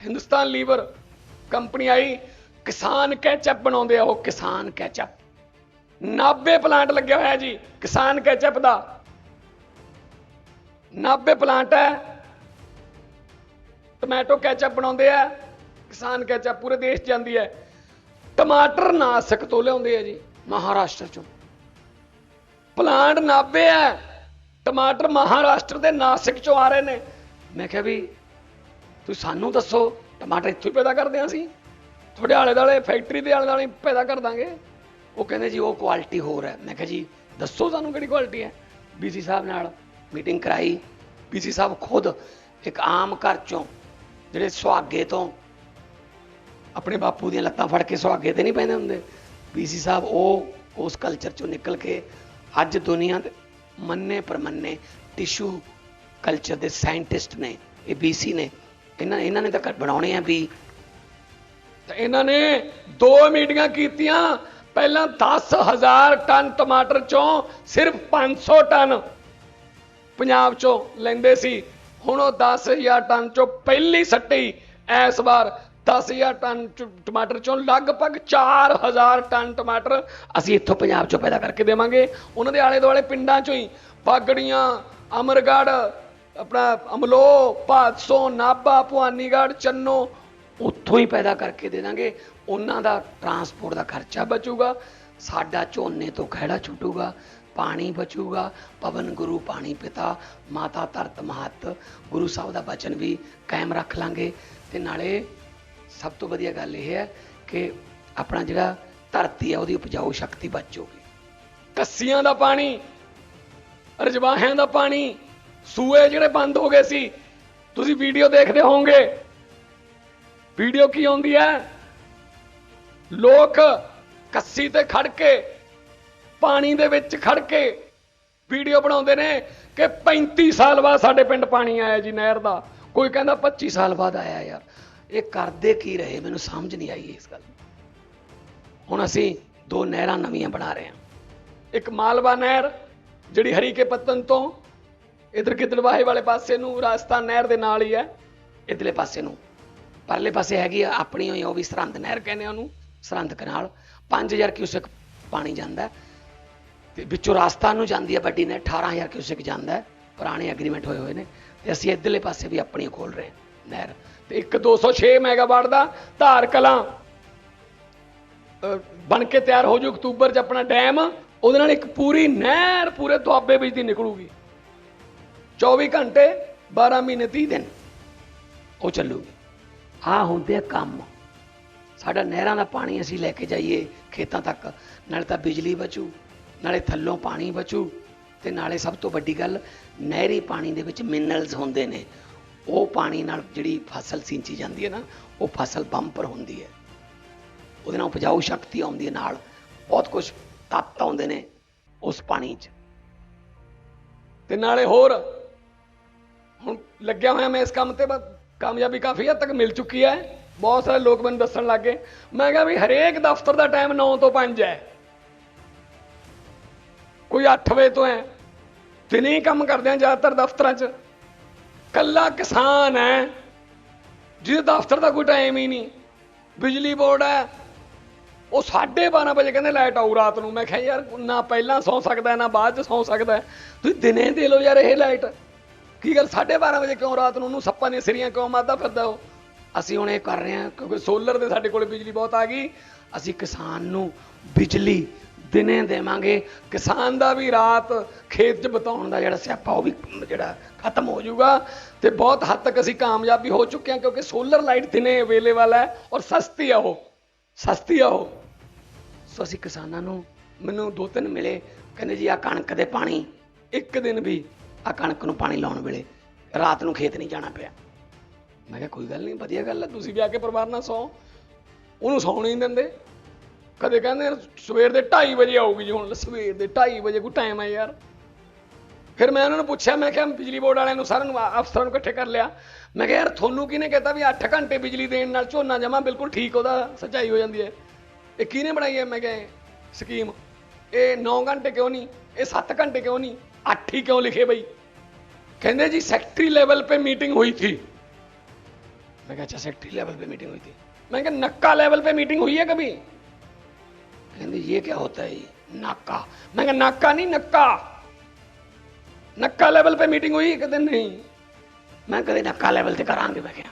Hindustan liver company ਆਈ, ਕਿਸਾਨ ketchup ਬਣਾਉਂਦੇ ਆ ਉਹ ਕਿਸਾਨ ਕੈਚਅਪ 90 ਪਲਾਂਟ ਲੱਗਿਆ ਹੋਇਆ ਜੀ, ਕਿਸਾਨ ਕੈਚਅਪ ਦਾ। 90 ਪਲਾਂਟ ਹੈ ਟੋਮੈਟੋ ਕੈਚਅਪ ਬਣਾਉਂਦੇ ਆ, ਕਿਸਾਨ ਕੈਚਅਪ ਪੂਰੇ ਦੇਸ਼ ਜਾਂਦੀ ਹੈ। ਟਮਾਟਰ ਨਾਸਕ ਤੋਂ ਲਿਆਉਂਦੇ ਆ ਜੀ, ਮਹਾਰਾਸ਼ਟਰ ਚੋਂ। ਪਲਾਂਟ 90 ਹੈ, ਟਮਾਟਰ ਮਹਾਰਾਸ਼ਟਰ ਦੇ ਨਾਸਿਕ ਚੋਂ ਆ ਰਹੇ ਨੇ। ਮੈਂ ਕਿਹਾ ਵੀ ਤੁਸੀਂ ਸਾਨੂੰ ਦੱਸੋ, ਟਮਾਟਰ ਇੱਥੋਂ ਹੀ ਪੈਦਾ ਕਰਦੇ ਹਾਂ ਅਸੀਂ। ਤੁਹਾਡੇ ਆਲੇ ਦਾਲੇ ਫੈਕਟਰੀ ਦੇ ਆਲੇ ਦਾਲੇ ਪੈਦਾ ਕਰ ਦਾਂਗੇ। ਉਹ ਕਹਿੰਦੇ ਜੀ, ਉਹ ਕੁਆਲਿਟੀ ਹੋਰ ਹੈ। ਮੈਂ ਕਿਹਾ ਜੀ, ਦੱਸੋ ਸਾਨੂੰ ਕਿਹੜੀ ਕੁਆਲਿਟੀ ਹੈ? ਬੀਸੀ ਸਾਹਿਬ ਨਾਲ ਮੀਟਿੰਗ ਕਰਾਈ। ਬੀਸੀ ਸਾਹਿਬ ਖੁਦ ਇੱਕ ਆਮ ਘਰ ਚੋਂ, ਜਿਹੜੇ ਸੁਹਾਗੇ ਤੋਂ ਆਪਣੇ ਬਾਪੂ ਦੀਆਂ ਲੱਤਾਂ ਫੜ ਕੇ ਸੁਹਾਗੇ ਤੇ ਨਹੀਂ ਪੈਂਦੇ ਹੁੰਦੇ। ਬੀਸੀ ਸਾਹਿਬ ਉਹ, ਉਸ ਕਲਚਰ ਚੋਂ ਨਿਕਲ ਕੇ ਅੱਜ ਦੁਨੀਆ ਦੇ ਮੰਨੇ ਪਰਮੰਨੇ ਟਿਸ਼ੂ ਕਲਚਰ ਦੇ ਸਾਇੰਟਿਸਟ ਨੇ, ਇਹ ਬੀਸੀ ਨੇ। ਇਹਨਾਂ ਇਹਨਾਂ ਨੇ ਤਾਂ ਘਰ ਬਣਾਉਣੇ ਆ ਵੀ। ਤਾਂ ਇਹਨਾਂ ਨੇ ਦੋ ਮੀਟਿੰਗਾਂ ਕੀਤੀਆਂ, ਪਹਿਲਾਂ 10000 ਟਨ ਟਮਾਟਰ ਚੋਂ ਸਿਰਫ 500 ਟਨ ਪੰਜਾਬ ਚੋਂ ਲੈਂਦੇ ਸੀ। ਹੁਣ ਉਹ 10000 ਟਨ ਚੋਂ ਪਹਿਲੀ ਸੱਟੀ ਇਸ ਵਾਰ 10000 ਟਨ ਚ- ਟਮਾਟਰ ਚੋਂ ਲਗਭਗ 4000 ਟਨ ਟਮਾਟਰ ਅਸੀਂ ਇੱਥੋਂ ਪੰਜਾਬ ਚੋਂ ਪੈਦਾ ਕਰਕੇ ਦੇਵਾਂਗੇ। ਉਹਨਾਂ ਦੇ ਆਲੇ ਦੁਆਲੇ ਪਿੰਡਾਂ ਚੋਂ ਹੀ ਬਾਗੜੀਆਂ ਅਮਰਗੜ੍ਹ ਆਪਣਾ ਅਮਲੋ, ਭਾਦਸੋਂ, ਨਾਭਾ, ਭਵਾਨੀਗੜ੍ਹ, ਚੰਨੋ, ਉੱਥੋਂ ਹੀ ਪੈਦਾ ਕਰਕੇ ਦੇ ਦਾਂਗੇ। ਉਹਨਾਂ ਦਾ ਟਰਾਂਸਪੋਰਟ ਦਾ ਖਰਚਾ ਬਚੂਗਾ, ਸਾਡਾ ਝੋਨੇ ਤੋਂ ਖਹਿੜਾ ਛੁੱਟੂਗਾ, ਪਾਣੀ ਬਚੂਗਾ, ਪਵਨ ਗੁਰੂ ਪਾਣੀ ਪਿਤਾ, ਮਾਤਾ ਧਰਤ ਮਹਤ, ਗੁਰੂ ਸਾਹਿਬ ਦਾ ਬਚਨ ਵੀ ਕਾਇਮ ਰੱਖ ਲਾਂਗੇ। ਤੇ ਨਾਲੇ ਸਭ ਤੋਂ ਵਧੀਆ ਗੱਲ ਇਹ ਹੈ ਕਿ ਆਪਣਾ ਜਿਹੜਾ ਧਰਤੀ ਹੈ ਉਹਦੀ ਉਪਜਾਊ ਸ਼ਕਤੀ ਬਚ ਜਾਊਗੀ। ਕੱਸੀਆਂ ਦਾ ਪਾਣੀ ਰਜਵਾਹਿਆਂ ਦਾ ਪਾਣੀ ਸੂਏ ਜਿਹੜੇ ਬੰਦ ਹੋ ਗਏ ਸੀ, ਤੁਸੀਂ ਵੀਡੀਓ ਦੇਖਦੇ ਹੋਵੋਗੇ। ਵੀਡੀਓ ਕੀ ਆਉਂਦੀ ਹੈ? ਲੋਕ ਕੱਸੀ ਤੇ ਖੜ ਕੇ, ਪਾਣੀ ਦੇ ਵਿੱਚ ਖੜ ਕੇ ਵੀਡੀਓ ਬਣਾਉਂਦੇ ਨੇ ਕਿ 35 ਸਾਲ ਬਾਅਦ ਸਾਡੇ ਪਿੰਡ ਪਾਣੀ ਆਇਆ ਜੀ ਨਹਿਰ ਦਾ। ਕੋਈ ਕਹਿੰਦਾ 25 ਸਾਲ ਬਾਅਦ ਆਇਆ ਯਾਰ। ਇਹ ਕਰਦੇ ਕੀ ਰਹੇ? ਮੈਨੂੰ ਸਮਝ ਨਹੀਂ ਆਈ ਇਸ ਗੱਲ ਹੁਣ ਅਸੀਂ ਦੋ ਨਹਿਰਾਂ ਨਵੀਆਂ ਬਣਾ ਰਹੇ ਹਾਂ। ਇੱਕ ਮਾਲਵਾ ਨਹਿਰ, ਜਿਹੜੀ ਹਰੀਕੇ ਪੱਤਨ ਤੋਂ ਇਧਰ ਗਿੱਦੜਵਾਹੇ ਵਾਲੇ ਪਾਸੇ ਨੂੰ, ਰਾਜਸਥਾਨ ਨਹਿਰ ਦੇ ਨਾਲ ਹੀ ਹੈ। ਇਧਰਲੇ ਪਾਸੇ ਨੂੰ। ਪਰਲੇ ਪਾਸੇ ਹੈਗੀ ਆ ਆਪਣੀ ਹੋਈ ਉਹ ਵੀ ਸਰਹੰਦ ਨਹਿਰ ਕਹਿੰਦੇ ਉਹਨੂੰ, ਸਰਹੰਦ ਕਨਾਲ। 5000 ਕਿਊਸੈਕ ਪਾਣੀ ਜਾਂਦਾ ਹੈ। ਤੇ ਵਿੱਚੋਂ ਰਾਜਸਥਾਨ ਨੂੰ ਜਾਂਦੀ ਹੈ ਵੱਡੀ ਨਹਿਰ 18000 ਕਿਊਸੈਕ ਜਾਂਦਾ ਪੁਰਾਣੇ ਐਗਰੀਮੈਂਟ ਹੋਏ ਹੋਏ ਨੇ। ਤੇ ਅਸੀਂ ਇਧਰਲੇ ਪਾਸੇ ਵੀ ਆਪਣੀ ਖੋਲ ਰਹੇ ਨਹਿਰ। ਤੇ ਇੱਕ 206 ਮੈਗਾਵਾਟ ਦਾ ਧਾਰ ਕਲਾਂ ਬਣ ਕੇ ਤਿਆਰ ਹੋ ਜੂ ਅਕਤੂਬਰ 'ਚ ਆਪਣਾ ਡੈਮ। ਉਹਦੇ ਨਾਲ ਇੱਕ ਪੂਰੀ ਨਹਿਰ ਪੂਰੇ ਦੁਆਬੇ ਵਿੱਚ ਦੀ ਨਿਕਲੂਗੀ। 24 ਘੰਟੇ 12 ਮਹੀਨੇ 30 ਦਿਨ। ਉਹ ਚੱਲੂਗੀ। ਆ ਹੁੰਦੇ ਆ ਕੰਮ। ਸਾਡਾ ਨਹਿਰਾਂ ਦਾ ਪਾਣੀ ਅਸੀਂ ਲੈ ਕੇ ਜਾਈਏ ਖੇਤਾਂ ਤੱਕ। ਨਾਲੇ ਤਾਂ ਬਿਜਲੀ ਬਚੂ, ਨਾਲੇ ਥੱਲੋਂ ਪਾਣੀ ਬਚੂ। ਤੇ ਨਾਲੇ ਸਭ ਤੋਂ ਵੱਡੀ ਗੱਲ, ਨਹਿਰੀ ਪਾਣੀ ਦੇ ਵਿੱਚ ਮਿਨਰਲਸ ਹੁੰਦੇ ਨੇ। ਉਹ ਪਾਣੀ ਨਾਲ ਜਿਹੜੀ ਫਸਲ ਸਿੰਚੀ ਜਾਂਦੀ ਹੈ ਨਾ, ਉਹ ਫਸਲ ਬੰਪਰ ਹੁੰਦੀ ਹੈ। ਉਹਦੇ ਨਾਲ ਉਪਜਾਊ ਸ਼ਕਤੀ ਆਉਂਦੀ ਹੈ ਨਾਲ। ਬਹੁਤ ਕੁਝ ਤੱਤ ਆਉਂਦੇ ਨੇ ਉਸ ਪਾਣੀ 'ਚ। ਤੇ ਨਾਲੇ ਹੋਰ ਹੁਣ ਲੱਗਿਆ ਹੋਇਆ ਮੈਂ ਇਸ ਕੰਮ ਤੇ, ਬਸ ਕਾਮਯਾਬੀ ਕਾਫੀ ਹੱਦ ਤੱਕ ਮਿਲ ਚੁੱਕੀ ਹੈ। ਬਹੁਤ ਸਾਰੇ ਲੋਕ ਮੈਨੂੰ ਦੱਸਣ ਲੱਗੇ। ਮੈਂ ਕਿਹਾ ਵੀ ਹਰੇਕ ਦਫ਼ਤਰ ਦਾ ਟਾਈਮ 9 ਤੋਂ 5 ਹੈ। ਕੋਈ 8 ਵਜੇ ਤੋਂ ਹੈ। ਦਿਨੇ ਹੀ ਕੰਮ ਕਰਦੇ ਆ ਜ਼ਿਆਦਾਤਰ ਦਫ਼ਤਰਾਂ 'ਚ। ਕੱਲਾ ਕਿਸਾਨ ਹੈ। ਜਿਹਦੇ ਦਫ਼ਤਰ ਦਾ ਕੋਈ ਟਾਈਮ ਹੀ ਨਹੀਂ। ਬਿਜਲੀ ਬੋਰਡ ਹੈ। ਉਹ 12:30 ਵਜੇ ਕਹਿੰਦੇ ਲਾਈਟ ਆਊ ਰਾਤ ਨੂੰ। ਮੈਂ ਕਿਹਾ ਯਾਰ, ਨਾ ਪਹਿਲਾਂ ਸੌ ਸਕਦਾ, ਨਾ ਬਾਅਦ ਚ ਸੌ ਸਕਦਾ। ਤੁਸੀਂ ਦਿਨੇ ਦੇ ਲਓ ਯਾਰ ਇਹ ਲਾਈਟ ਕੀ ਗੱਲ 12:30 ਵਜੇ ਕਿਉਂ ਰਾਤ ਨੂੰ ਉਹਨੂੰ ਸੱਪਾਂ ਦੀਆਂ ਸਿਰੀਆਂ ਕਿਉਂ ਮਾਰਦਾ ਫਿਰਦਾ ਉਹ? ਅਸੀਂ ਹੁਣ ਇਹ ਕਰ ਰਹੇ ਹਾਂ, ਕਿਉਂਕਿ ਸੋਲਰ ਦੇ ਸਾਡੇ ਕੋਲ ਬਿਜਲੀ ਬਹੁਤ ਆ ਗਈ। ਅਸੀਂ ਕਿਸਾਨ ਨੂੰ ਬਿਜਲੀ ਦਿਨੇ ਦੇਵਾਂਗੇ। ਕਿਸਾਨ ਦਾ ਵੀ ਰਾਤ ਖੇਤ 'ਚ ਬਿਤਾਉਣ ਦਾ ਜਿਹੜਾ ਸਿਆਪਾ, ਉਹ ਵੀ ਜਿਹੜਾ ਖਤਮ ਹੋ ਜਾਊਗਾ। ਤੇ ਬਹੁਤ ਹੱਦ ਤੱਕ ਅਸੀਂ ਕਾਮਯਾਬੀ ਹੋ ਚੁੱਕੇ ਹਾਂ, ਕਿਉਂਕਿ ਸੋਲਰ ਲਾਈਟ ਦਿਨੇ ਅਵੇਲੇਬਲ ਹੈ ਔਰ ਸਸਤੀ ਆ ਉਹ। ਸਸਤੀ ਆ ਉਹ। ਸੋ ਅਸੀਂ ਕਿਸਾਨਾਂ ਨੂੰ, ਮੈਨੂੰ ਦੋ ਤਿੰਨ ਮਿਲੇ, ਕਹਿੰਦੇ ਜੀ ਆ ਕਣਕ ਦੇ ਪਾਣੀ, ਇੱਕ ਦਿਨ ਵੀ ਆ ਕਣਕ ਨੂੰ ਪਾਣੀ ਲਾਉਣ ਵੇਲੇ। ਰਾਤ ਨੂੰ ਖੇਤ ਨਹੀਂ ਜਾਣਾ ਪਿਆ। ਮੈਂ ਕਿਹਾ, ਕੋਈ ਗੱਲ ਨਹੀਂ, ਵਧੀਆ ਗੱਲ ਹੈ ਤੁਸੀਂ ਵੀ ਆ ਕੇ ਪਰਿਵਾਰ ਨਾਲ ਸੌ। ਉਹਨੂੰ ਸੌਣ ਹੀ ਨਹੀਂ ਦਿੰਦੇ। ਕਦੇ ਕਹਿੰਦੇ ਯਾਰ ਸਵੇਰ ਦੇ 2:30 ਵਜੇ ਆਊਗੀ ਜੀ ਹੁਣ, ਸਵੇਰ ਦੇ 2:30 ਵਜੇ, ਕੋਈ ਟਾਈਮ ਹੈ ਯਾਰ। ਫਿਰ ਮੈਂ ਉਹਨਾਂ ਨੂੰ ਪੁੱਛਿਆ, ਮੈਂ ਕਿਹਾ, ਬਿਜਲੀ ਬੋਰਡ ਵਾਲਿਆਂ ਨੂੰ, ਸਾਰਿਆਂ ਨੂੰ ਅਫਸਰਾਂ ਨੂੰ ਇਕੱਠੇ ਕਰ ਲਿਆ। ਮੈਂ ਕਿਹਾ, ਯਾਰ, ਤੁਹਾਨੂੰ ਕਿਹਨੇ ਕਹਿਤਾ ਵੀ 8 ਘੰਟੇ ਬਿਜਲੀ ਦੇਣ ਨਾਲ ਝੋਨਾ ਜਮਾ ਬਿਲਕੁਲ ਠੀਕ ਉਹਦਾ, ਸੱਚਾਈ ਹੋ ਜਾਂਦੀ ਹੈ। ਇਹ ਕਿਹਨੇ ਬਣਾਈ ਹੈ? ਮੈਂ ਕਿਹਾ ਸਕੀਮ। ਇਹ 9 ਘੰਟੇ ਕਿਉਂ ਨਹੀਂ? ਇਹ 7 ਘੰਟੇ ਕਿਉਂ ਨਹੀਂ? 8 ਹੀ ਕਿਉਂ ਲਿਖੇ ਬਈ ਕਹਿੰਦੇ ਜੀ ਸੈਕਟਰੀ ਲੈਵਲ पे मीटिंग हुई थी मैं कहा अच्छा सेक्रेटरी लेवल पे मीटिंग हुई थी मैं कहा नक्का लेवल पे मीटिंग हुई है कभी कहते ये क्या होता है ये नाका मैं कहा नाका नहीं नक्का नक्का लेवल पे मीटिंग हुई कहते नहीं ਮੈਂ ਕਦੇ ਨੱਕਾ ਲੈਵਲ ਤੇ ਕਰਾਂਗੇ ਮੈਂ ਕਿਹਾ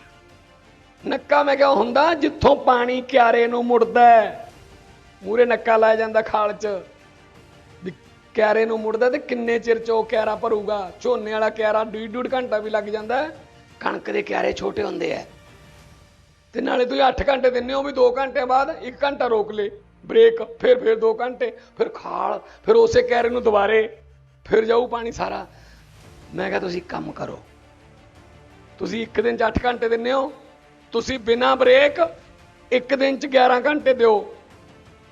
ਨੱਕਾ ਮੈਂ ਕਿਹਾ ਹੁੰਦਾ ਜਿੱਥੋਂ ਪਾਣੀ ਕਿਆਰੇ ਨੂੰ ਮੁੜਦਾ ਹੈ ਮੂਰੇ ਨੱਕਾ ਲਾਇਆ ਜਾਂਦਾ ਖਾਲ 'ਚ ਵੀ ਕਿਆਰੇ ਨੂੰ ਮੁੜਦਾ ਤੇ ਕਿੰਨੇ ਚਿਰ 'ਚ ਉਹ ਕਿਆਰਾ ਭਰੂਗਾ? ਝੋਨੇ ਵਾਲਾ ਕਿਆਰਾ ਡੂਢ ਡੂਢ ਘੰਟਾ ਵੀ ਲੱਗ ਜਾਂਦਾ ਕਣਕ ਦੇ ਕਿਆਰੇ ਛੋਟੇ ਹੁੰਦੇ ਆ। ਤੇ ਨਾਲੇ ਤੁਸੀਂ 8 ਘੰਟੇ ਦਿੰਦੇ ਹੋ ਵੀ 2 ਘੰਟੇ ਬਾਅਦ 1 ਘੰਟਾ ਰੋਕ ਲੇ। ਬ੍ਰੇਕ, ਫਿਰ ਫਿਰ 2 ਘੰਟੇ, ਫਿਰ ਖਾਲ, ਫਿਰ ਉਸੇ ਕਿਆਰੇ ਨੂੰ ਦੁਬਾਰੇ, ਫਿਰ ਜਾਊ ਪਾਣੀ ਸਾਰਾ। ਮੈਂ ਕਿਹਾ ਤੁਸੀਂ ਕੰਮ ਕਰੋ। ਤੁਸੀਂ ਇੱਕ ਦਿਨ ਚ 8 ਘੰਟੇ ਦਿੰਦੇ ਹੋ। ਤੁਸੀਂ ਬਿਨਾ ਬ੍ਰੇਕ ਇੱਕ ਦਿਨ ਚ 11 ਘੰਟੇ ਦਿਓ।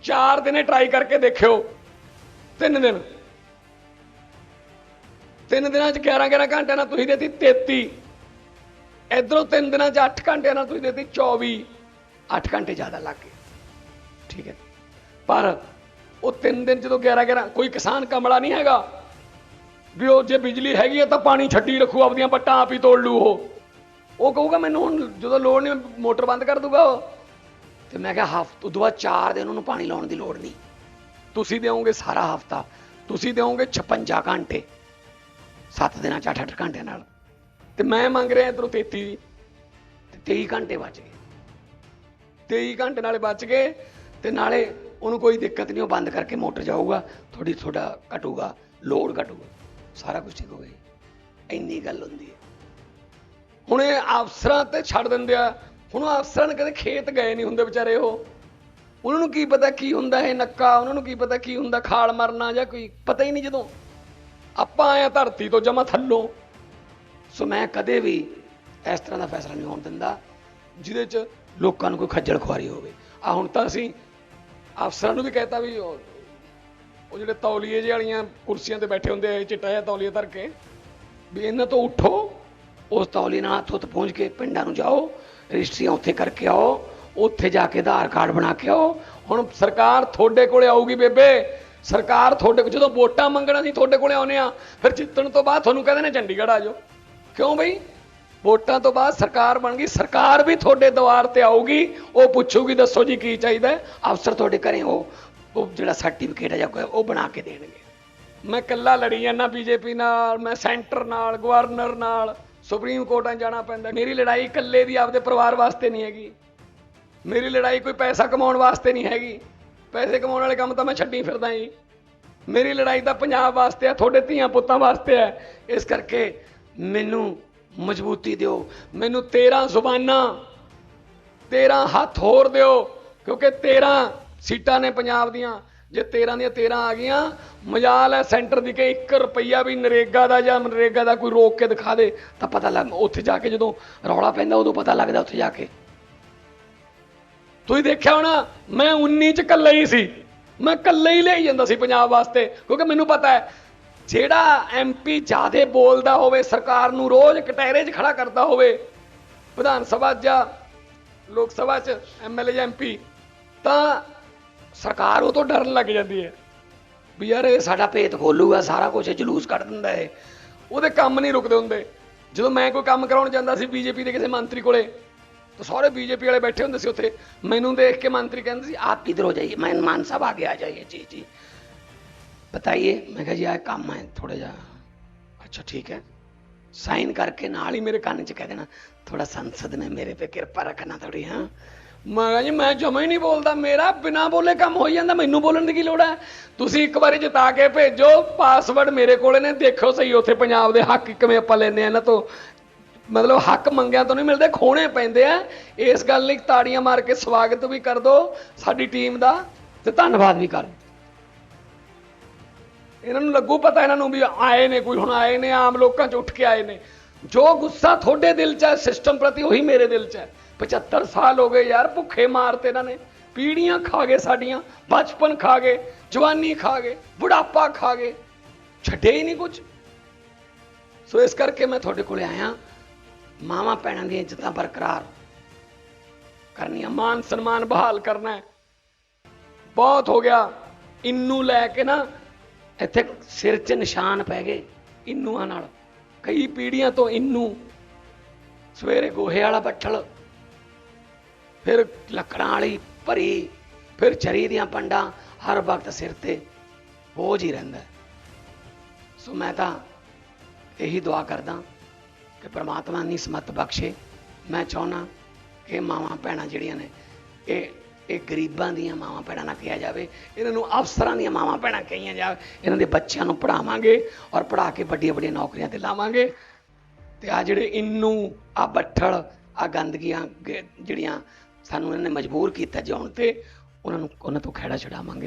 ਚਾਰ ਦਿਨੇ ਟਰਾਈ ਕਰਕੇ ਦੇਖਿਓ। ਤਿੰਨ ਦਿਨ। ਤਿੰਨ ਦਿਨਾਂ ਚ 11 11 ਘੰਟਿਆਂ ਨਾਲ ਤੁਸੀਂ ਦੇਤੀ 33 ਇਧਰੋਂ ਤਿੰਨ ਦਿਨਾਂ ਚ 8 ਘੰਟਿਆਂ ਨਾਲ ਤੁਸੀਂ ਦੇਤੀ 24 8 ਘੰਟੇ ਜ਼ਿਆਦਾ ਲੱਗ ਗਏ। ਠੀਕ ਹੈ। ਪਰ ਉਹ ਤਿੰਨ ਦਿਨ ਜਦੋਂ 11 11 ਕੋਈ ਕਿਸਾਨ ਕਮਲਾ ਨਹੀਂ ਹੈਗਾ। ਵੀ ਉਹ ਜੇ ਬਿਜਲੀ ਹੈਗੀ ਹੈ ਤਾਂ ਪਾਣੀ ਛੱਡੀ ਰੱਖੂ, ਆਪਦੀਆਂ ਪੱਟਾਂ ਆਪ ਹੀ ਤੋੜ ਲੂ ਉਹ। ਉਹ ਕਹੂਗਾ ਮੈਨੂੰ ਹੁਣ ਜਦੋਂ ਲੋੜ ਨਹੀਂ, ਮੋਟਰ ਬੰਦ ਕਰ ਦੂਗਾ ਉਹ। ਤੇ ਮੈਂ ਕਿਹਾ ਹਫਤ, ਉਦੋਂ ਬਾਅਦ 4 ਦਿਨ ਉਹਨੂੰ ਪਾਣੀ ਲਾਉਣ ਦੀ ਲੋੜ ਨਹੀਂ। ਤੁਸੀਂ ਦਿਓਗੇ ਸਾਰਾ ਹਫਤਾ। ਤੁਸੀਂ ਦਿਓਗੇ 56 ਘੰਟੇ। 7 ਦਿਨਾਂ ਚ 8-8 ਘੰਟਿਆਂ ਨਾਲ। ਤੇ ਮੈਂ ਮੰਗ ਰਿਹਾ ਇਧਰੋਂ 33 ਤੇ 23 ਘੰਟੇ ਬਚ ਗਏ। 23 ਘੰਟੇ ਨਾਲੇ ਬਚ ਗਏ, ਤੇ ਨਾਲੇ ਉਹਨੂੰ ਕੋਈ ਦਿੱਕਤ ਨਹੀਂ, ਉਹ ਬੰਦ ਕਰਕੇ ਮੋਟਰ ਜਾਊਗਾ ਥੋੜੀ ਥੋੜਾ ਘਟੂਗਾ ਲੋਡ ਘਟੂਗਾ, ਸਾਰਾ ਕੁਝ ਠੀਕ ਹੋ ਗਿਆ ਇੰਨੀ ਗੱਲ ਹੁੰਦੀ ਹੈ। ਹੁਣ ਇਹ ਅਫਸਰਾਂ ਤੇ ਛੱਡ ਦਿੰਦੇ ਆ। ਹੁਣ ਉਹ ਅਫਸਰਾਂ ਨੇ ਕਦੇ ਖੇਤ ਗਏ ਨਹੀਂ ਹੁੰਦੇ ਵਿਚਾਰੇ ਉਹ। ਉਹਨਾਂ ਨੂੰ ਕੀ ਪਤਾ ਕੀ ਹੁੰਦਾ ਇਹ ਨੱਕਾ, ਉਹਨਾਂ ਨੂੰ ਕੀ ਪਤਾ ਕੀ ਹੁੰਦਾ, ਖਾਲ ਮਰਨਾ ਜਾਂ ਕੋਈ, ਪਤਾ ਹੀ ਨਹੀਂ ਜਦੋਂ। ਆਪਾਂ ਆਏ ਧਰਤੀ ਤੋਂ ਜਮਾ ਥੱਲੋਂ। ਸੋ ਮੈਂ ਕਦੇ ਵੀ ਇਸ ਤਰ੍ਹਾਂ ਦਾ ਫੈਸਲਾ ਨਹੀਂ ਹੋਣ ਦਿੰਦਾ, ਜਿਹਦੇ 'ਚ ਲੋਕਾਂ ਨੂੰ ਕੋਈ ਖੱਜਲ ਖੁਆਰੀ ਹੋਵੇ। ਆ ਹੁਣ ਤਾਂ ਅਸੀਂ ਅਫਸਰਾਂ ਨੂੰ ਵੀ ਕਹਿਤਾ ਵੀ ਉਹ ਜਿਹੜੇ ਤੌਲੀਏ ਜਿਹੇ ਵਾਲੀਆਂ ਕੁਰਸੀਆਂ ਤੇ ਬੈਠੇ ਹੁੰਦੇ ਆ ਚਿੱਟਾ ਜਿਹਾ ਤੌਲੀਆ ਧਰ ਕੇ, ਵੀ ਇਹਨਾਂ ਤੋਂ ਉੱਠੋ, ਉਸ ਤੌਲੀਏ ਨਾਲ ਹੱਥ ਉੱਤ ਪਹੁੰਚ ਕੇ ਪਿੰਡਾਂ ਨੂੰ ਜਾਓ, ਰਜਿਸਟਰੀਆਂ ਉੱਥੇ ਕਰਕੇ ਆਓ, ਉੱਥੇ ਜਾ ਕੇ ਆਧਾਰ ਕਾਰਡ ਬਣਾ ਕੇ ਆਓ। ਹੁਣ ਸਰਕਾਰ ਤੁਹਾਡੇ ਕੋਲੇ ਆਊਗੀ ਬੇਬੇ ਸਰਕਾਰ ਤੁਹਾਡੇ ਕੋਲ ਜਦੋਂ ਵੋਟਾਂ ਮੰਗਣਾ ਸੀ ਤੁਹਾਡੇ ਕੋਲੇ ਆਉਨੇ ਆ ਫਿਰ ਜਿੱਤਣ ਤੋਂ ਬਾਅਦ ਤੁਹਾਨੂੰ ਕਹਿੰਦੇ ਨੇ ਚੰਡੀਗੜ੍ਹ ਆ ਜਾਓ। ਕਿਉਂ ਬਈ? ਵੋਟਾਂ ਤੋਂ ਬਾਅਦ ਸਰਕਾਰ ਬਣ ਗਈ, ਸਰਕਾਰ ਵੀ ਤੁਹਾਡੇ ਦੁਆਰ ਤੇ ਆਊਗੀ, ਉਹ ਪੁੱਛੂਗੀ, ਦੱਸੋ ਜੀ ਕੀ ਚਾਹੀਦਾ ਅਫਸਰ ਤੁਹਾਡੇ ਘਰੇ ਉਹ ਉਹ ਜਿਹੜਾ ਸਰਟੀਫਿਕੇਟ ਹੈ ਜਾਂ ਉਹ ਬਣਾ ਕੇ ਦੇਣਗੇ। ਮੈਂ ਕੱਲਾ ਲੜੀ ਜਾਂਦਾ ਬੀਜੇਪੀ ਨਾਲ, ਮੈਂ ਸੈਂਟਰ ਨਾਲ, ਗਵਰਨਰ ਨਾਲ, ਸੁਪਰੀਮ ਕੋਰਟਾਂ ਜਾਣਾ ਪੈਂਦਾ। ਮੇਰੀ ਲੜਾਈ ਇਕੱਲੇ ਦੀ ਆਪਦੇ ਪਰਿਵਾਰ ਵਾਸਤੇ ਨਹੀਂ ਹੈਗੀ। ਮੇਰੀ ਲੜਾਈ ਕੋਈ ਪੈਸਾ ਕਮਾਉਣ ਵਾਸਤੇ ਨਹੀਂ ਹੈਗੀ। ਪੈਸੇ ਕਮਾਉਣ ਵਾਲੇ ਕੰਮ ਤਾਂ ਮੈਂ ਛੱਡੀ ਫਿਰਦਾ ਜੀ। ਮੇਰੀ ਲੜਾਈ ਤਾਂ ਪੰਜਾਬ ਵਾਸਤੇ ਆ, ਤੁਹਾਡੇ ਧੀਆਂ ਪੁੱਤਾਂ ਵਾਸਤੇ ਹੈ ਇਸ ਕਰਕੇ ਮੈਨੂੰ ਮਜ਼ਬੂਤੀ ਦਿਓ, ਮੈਨੂੰ 13 ਜ਼ੁਬਾਨਾਂ 13 ਹੱਥ ਹੋਰ ਦਿਓ, ਕਿਉਂਕਿ 13 ਸੀਟਾਂ ਨੇ ਪੰਜਾਬ ਦੀਆਂ। ਜੇ 13 ਦੀਆਂ 13 ਆ ਗਈਆਂ, ਮਜਾਲ ਹੈ ਸੈਂਟਰ ਦੀ ਕਿ 1 ਰੁਪਈਆ ਵੀ ਨਰੇਗਾ ਦਾ ਜਾਂ ਨਰੇਗਾ ਦਾ ਕੋਈ ਰੋਕ ਕੇ ਦਿਖਾ ਦੇ, ਤਾਂ ਪਤਾ ਲੱਗ ਉੱਥੇ ਜਾ ਕੇ ਜਦੋਂ ਰੌਲਾ ਪੈਂਦਾ, ਉਦੋਂ ਪਤਾ ਲੱਗਦਾ ਉੱਥੇ ਜਾ ਕੇ। ਤੁਸੀਂ ਦੇਖਿਆ ਹੋਣਾ, ਮੈਂ 19 ਚ ਇਕੱਲਾ ਹੀ ਸੀ। ਮੈਂ ਇਕੱਲਾ ਹੀ ਲਈ ਜਾਂਦਾ ਸੀ ਪੰਜਾਬ ਵਾਸਤੇ, ਕਿਉਂਕਿ ਮੈਨੂੰ ਪਤਾ ਹੈ, ਜਿਹੜਾ ਐਮਪੀ ਜਿਆਦੇ ਬੋਲਦਾ ਹੋਵੇ, ਸਰਕਾਰ ਨੂੰ ਰੋਜ਼ ਕਟਹਿਰੇ 'ਚ ਖੜਾ ਕਰਦਾ ਹੋਵੇ, ਵਿਧਾਨ ਸਭਾ ਜਾਂ ਲੋਕ ਸਭਾ 'ਚ ਐਮਐਲਏ ਜਾਂ ਐਮਪੀ ਤਾਂ ਸਰਕਾਰ ਉਹ ਤੋਂ ਡਰਨ ਲੱਗ ਜਾਂਦੀ ਹੈ। ਵੀ ਯਾਰ ਇਹ ਸਾਡਾ ਭੇਤ ਖੋਲੂਗਾ, ਸਾਰਾ ਕੁਝ ਜਲੂਸ ਕੱਢ ਦਿੰਦਾ ਹੈ। ਉਹਦੇ ਕੰਮ ਨਹੀਂ ਰੁਕਦੇ ਹੁੰਦੇ। ਜਦੋਂ ਮੈਂ ਕੋਈ ਕੰਮ ਕਰਾਉਣ ਜਾਂਦਾ ਸੀ ਬੀਜੇਪੀ ਦੇ ਕਿਸੇ ਮੰਤਰੀ ਕੋਲੇ ਤਾਂ ਸਾਰੇ ਬੀਜੇਪੀ ਵਾਲੇ ਬੈਠੇ ਹੁੰਦੇ ਸੀ ਉੱਥੇ। ਮੈਨੂੰ ਦੇਖ ਕੇ ਮੰਤਰੀ ਕਹਿੰਦੇ ਸੀ, ਆਪ ਕਿਧਰ ਹੋ ਜਾਈਏ? ਮੈਂ ਮਾਨ ਸਾਹਿਬ ਆ ਗਿਆ ਜਾਈਏ, ਜੀ ਜੀ। ਬਤਾਈਏ? ਮੈਂ ਕਿਹਾ ਜੀ ਆ ਕੰਮ ਹੈ ਥੋੜਾ ਜਿਹਾ। ਅੱਛਾ, ਠੀਕ ਹੈ। ਸਾਈਨ ਕਰਕੇ ਨਾਲ ਹੀ ਮੇਰੇ ਕੰਨ 'ਚ ਕਹਿ ਦੇਣਾ ਥੋੜਾ ਸੰਸਦ ਨੇ ਮੇਰੇ ਤੇ ਕਿਰਪਾ ਰੱਖਣਾ ਥੋੜੀ ਹਾਂ? ਮੈਂ ਕਿਹਾ ਜੀ, ਮੈਂ ਜਮਾ ਹੀ ਨਹੀਂ ਬੋਲਦਾ। ਮੇਰਾ ਬਿਨਾ ਬੋਲੇ ਕੰਮ ਹੋਈ ਜਾਂਦਾ, ਮੈਨੂੰ ਬੋਲਣ ਦੀ ਕੀ ਲੋੜ ਹੈ? ਤੁਸੀਂ ਇੱਕ ਵਾਰੀ ਜਿਤਾ ਕੇ ਭੇਜੋ, ਪਾਸਵਰਡ ਮੇਰੇ ਕੋਲੇ ਨੇ, ਦੇਖੋ ਸਹੀ ਉੱਥੇ ਪੰਜਾਬ ਦੇ ਹੱਕ ਕਿਵੇਂ ਆਪਾਂ ਲੈਨੇ ਆ ਇਹਨਾਂ ਤੋਂ। ਮਤਲਬ ਹੱਕ ਮੰਗਿਆ ਤੋਂ ਨਹੀਂ ਮਿਲਦੇ, ਖੋਣੇ ਪੈਂਦੇ ਆ। ਇਸ ਗੱਲ ਲਈ ਤਾੜੀਆਂ ਮਾਰ ਕੇ ਸਵਾਗਤ ਵੀ ਕਰ ਦੋ, ਸਾਡੀ ਟੀਮ ਦਾ, ਤੇ ਧੰਨਵਾਦ ਵੀ ਕਰ। ਇਹਨਾਂ ਨੂੰ ਲੱਗੂ ਪਤਾ ਇਹਨਾਂ ਨੂੰ ਵੀ ਆਏ ਨੇ, ਕੋਈ ਹੁਣ ਆਏ ਨੇ, ਆਮ ਲੋਕਾਂ 'ਚ ਉੱਠ ਕੇ ਆਏ ਨੇ। ਜੋ ਗੁੱਸਾ ਤੁਹਾਡੇ ਦਿਲ 'ਚ ਹੈ ਸਿਸਟਮ ਪ੍ਰਤੀ ਉਹੀ ਮੇਰੇ ਦਿਲ 'ਚ ਹੈ। 75 ਸਾਲ ਹੋ ਗਏ ਯਾਰ, ਭੁੱਖੇ ਮਾਰਤੇ ਇਹਨਾਂ ਨੇ। ਪੀੜੀਆਂ ਖਾ ਗਏ ਸਾਡੀਆਂ, ਬਚਪਨ ਖਾ ਗਏ, ਜਵਾਨੀ ਖਾ ਗਏ, ਬੁਢਾਪਾ ਖਾ ਗਏ। ਛੱਡੇ ਹੀ ਨਹੀਂ ਕੁਝ ਸੋ ਇਸ ਕਰਕੇ ਮੈਂ ਤੁਹਾਡੇ ਕੋਲੇ ਆਇਆ। ਮਾਵਾਂ ਭੈਣਾਂ ਦੀਆਂ ਇੱਜ਼ਤਾਂ ਬਰਕਰਾਰ। ਕਰਨੀਆਂ ਮਾਨ ਸਨਮਾਨ ਬਹਾਲ ਕਰਨਾ ਬਹੁਤ ਹੋ ਗਿਆ। ਇੰਨੂ ਲੈ ਕੇ ਨਾ ਇੱਥੇ ਸਿਰ 'ਚ ਨਿਸ਼ਾਨ ਪੈ ਗਏ ਇੰਨੂਆਂ ਨਾਲ। ਕਈ ਪੀੜ੍ਹੀਆਂ ਤੋਂ ਇੰਨੂ। ਸਵੇਰੇ ਗੋਹੇ ਵਾਲਾ ਬੱਠਲ। ਫਿਰ ਲੱਕੜਾਂ ਵਾਲੀ ਭਰੀ। ਫਿਰ ਚਰੀ ਦੀਆਂ ਪੰਡਾਂ ਹਰ ਵਕਤ ਸਿਰ ਤੇ ਬੋਝ ਹੀ ਰਹਿੰਦਾ ਸੋ ਮੈਂ ਤਾਂ ਇਹੀ ਦੁਆ ਕਰਦਾ। ਕਿ ਪ੍ਰਮਾਤਮਾ ਦੀ ਸਮਤ ਬਖਸ਼ੇ। ਮੈਂ ਚਾਹੁੰਦਾ ਕਿ ਮਾਵਾਂ ਭੈਣਾਂ ਜਿਹੜੀਆਂ ਨੇ, ਇਹ ਇਹ ਗਰੀਬਾਂ ਦੀਆਂ ਮਾਵਾਂ ਭੈਣਾਂ ਨਾ ਕਿਹਾ ਜਾਵੇ, ਇਹਨਾਂ ਨੂੰ ਅਫਸਰਾਂ ਦੀਆਂ ਮਾਵਾਂ ਭੈਣਾਂ ਕਹੀਆਂ ਜਾਵੇ ਇਹਨਾਂ ਦੇ ਬੱਚਿਆਂ ਨੂੰ ਪੜਾਵਾਂਗੇ ਔਰ ਪੜਾ ਕੇ ਵੱਡੀਆਂ ਵੱਡੀਆਂ ਨੌਕਰੀਆਂ ਤੇ ਲਾਵਾਂਗੇ। ਤੇ ਆ ਜਿਹੜੇ ਇੰਨੂ, ਆ ਬੱਠਲ, ਆ ਗੰਦਗੀਆਂ ਗ- ਜਿਹੜੀਆਂ ਸਾਨੂੰ ਇਹਨਾਂ ਨੇ ਮਜਬੂਰ ਕੀਤਾ ਜਿਉਣ ਤੇ, ਉਹਨਾਂ ਨੂੰ, ਉਹਨਾਂ ਤੋਂ ਖਹਿੜਾ ਛਡਾਵਾਂਗੇ।